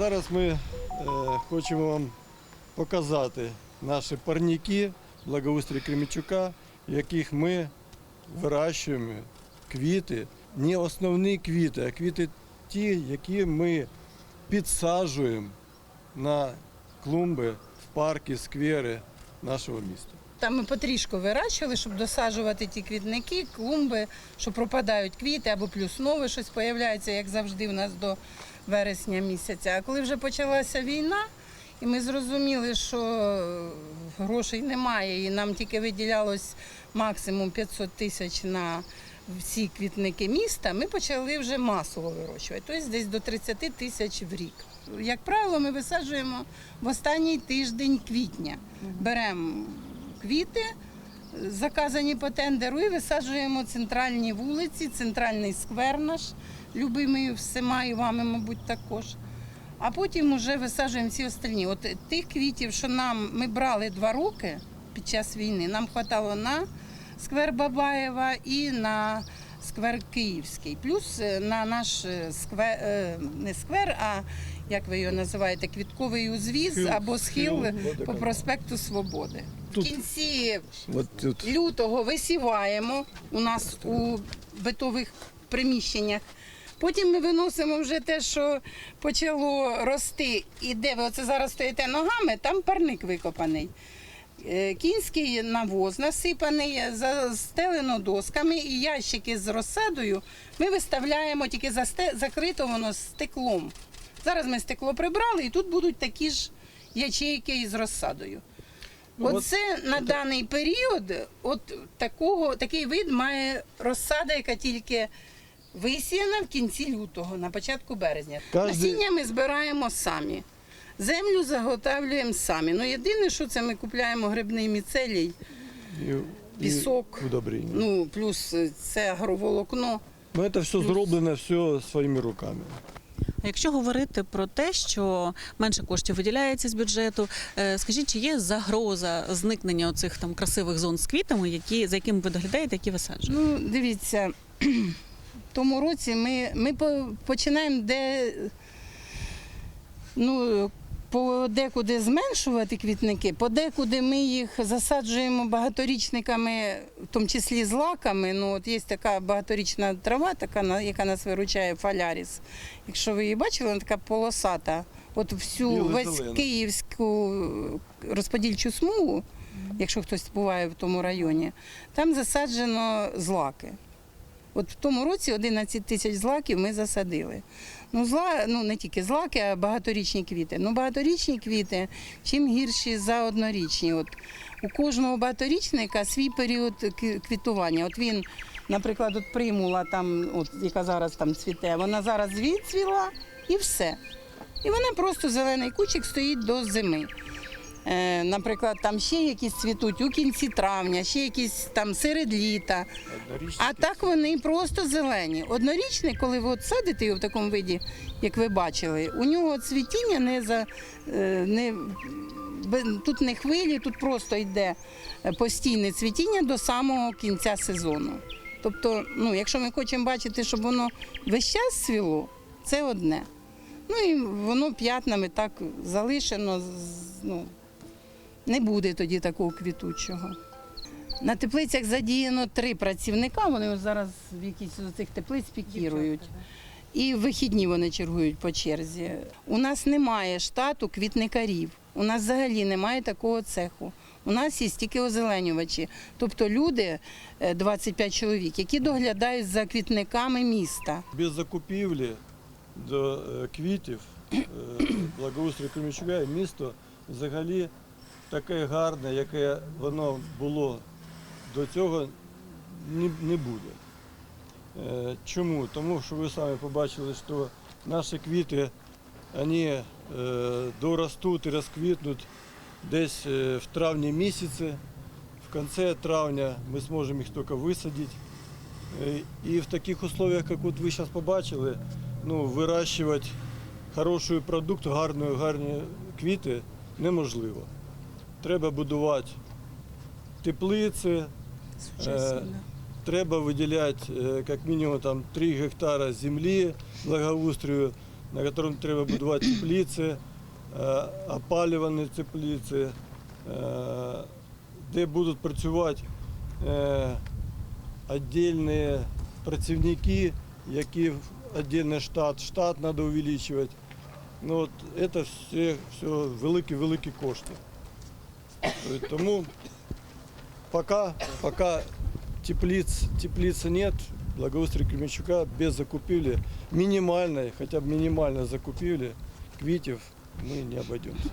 Зараз ми е, хочемо вам показати наші парніки благоустрій Кремічука, в яких ми вирощуємо квіти, не основні квіти, а квіти ті, які ми підсаджуємо на клумби, в парки, сквери нашого міста. Там ми потрішку вирощували, щоб досаджувати ті квітники, клумби, що пропадають квіти або плюс нове щось появляється, як завжди у нас до вересня місяця. А коли вже почалася війна, і ми зрозуміли, що грошей немає, і нам тільки виділялось максимум 500 тисяч на всі квітники міста, ми почали вже масово вирощувати, тобто десь до 30 тисяч в рік. Як правило, ми висаджуємо в останній тиждень квітня. Беремо квіти, заказані по тендеру, і висаджуємо центральні вулиці, центральний сквер наш, любимий всіма і вами, мабуть, також. А потім вже висаджуємо всі остальні. От тих квітів, що нам ми брали два роки під час війни, нам хватало на сквер Бабаєва і на сквер Київський. Плюс е, на наш е, сквер, е, не сквер, а як ви його називаєте, квітковий узвіз або схил по проспекту Свободи. В кінці лютого висіваємо у нас у битових приміщеннях. Потім ми виносимо вже те, що почало рости, і де ви оце зараз стоїте ногами, там парник викопаний. Е, Кінський навоз насипаний, застелено досками і ящики з розсадою ми виставляємо тільки засте- закрито воно стеклом. Зараз ми стекло прибрали, і тут будуть такі ж ячейки із розсадою. Ну, Оце на даний період, от такого, такий вид має розсада, яка тільки висіяна в кінці лютого, на початку березня. Насіння ми збираємо самі. Землю заготовлюємо самі. Ну єдине, що це ми купляємо грибний міцелій, Пісок. ну плюс е, це агроволокно. Ну, це все зроблено все своїми руками. Якщо говорити про те, що менше коштів виділяється з бюджету, е, скажіть, чи є загроза зникнення оцих там красивих зон з квітами, які за якими ви доглядаєте, які висаджуєте? Ну, дивіться, в тому році ми, ми починаємо де, ну, подекуди зменшувати квітники, подекуди ми їх засаджуємо багаторічниками, в тому числі з лаками. Ну, от є така багаторічна трава, така, яка нас виручає фаляріс. Якщо ви її бачили, вона така полосата. От всю весь київську розподільчу смугу, якщо хтось буває в тому районі, там засаджено злаки. От в тому році 11 тисяч злаків ми засадили. Ну, зла, ну не тільки злаки, а багаторічні квіти. Ну, багаторічні квіти чим гірші за однорічні. От у кожного багаторічника свій період квітування. От він, наприклад, от примула, там, от, яка зараз там цвіте, вона зараз відцвіла і все. І вона просто зелений кучик стоїть до зими. Е, наприклад, там ще якісь цвітуть у кінці травня, ще якісь там серед літа. А так вони просто зелені. Однорічний, коли ви от садите його в такому виді, як ви бачили, у нього цвітіння не за е, не тут не хвилі, тут просто йде постійне цвітіння до самого кінця сезону. Тобто, ну, якщо ми хочемо бачити, щоб воно весь час цвіло, це одне. Ну і воно п'ятнами так залишено, ну, не буде тоді такого квітучого. На теплицях задіяно три працівника, вони ось зараз в якісь з цих теплиць пікірують. І в вихідні вони чергують по черзі. У нас немає штату квітникарів. У нас взагалі немає такого цеху. У нас є тільки озеленювачі, тобто люди, е, 25 чоловік, які доглядають за квітниками міста. Без закупівлі до е, квітів е, благоустрій Кремічука і місто взагалі таке гарне, яке воно було до цього, не, буде. Е, Чому? Тому що ви самі побачили, що наші квіти вони е, доростуть і розквітнуть десь е, в травні місяці. В кінці травня ми зможемо їх тільки висадити. І в таких условиях, як от ви зараз побачили, ну, вирощувати хороший продукт, гарні, гарні квіти неможливо. Треба будувати теплиці, Е, треба виділяти е, як мінімум там, 3 гектара землі благоустрою. на якому треба будувати теплиці, е, опалювані теплиці, е, де будуть працювати е, віддільні працівники, які в віддільний штат, штат треба увеличувати. Ну, от, це все, все великі-великі кошти. Е, Тому пока, пока теплиц, теплицы нет, благоустрой Кременчука без закупили, минимальной, хотя бы минимально закупили, квитев мы не обойдемся.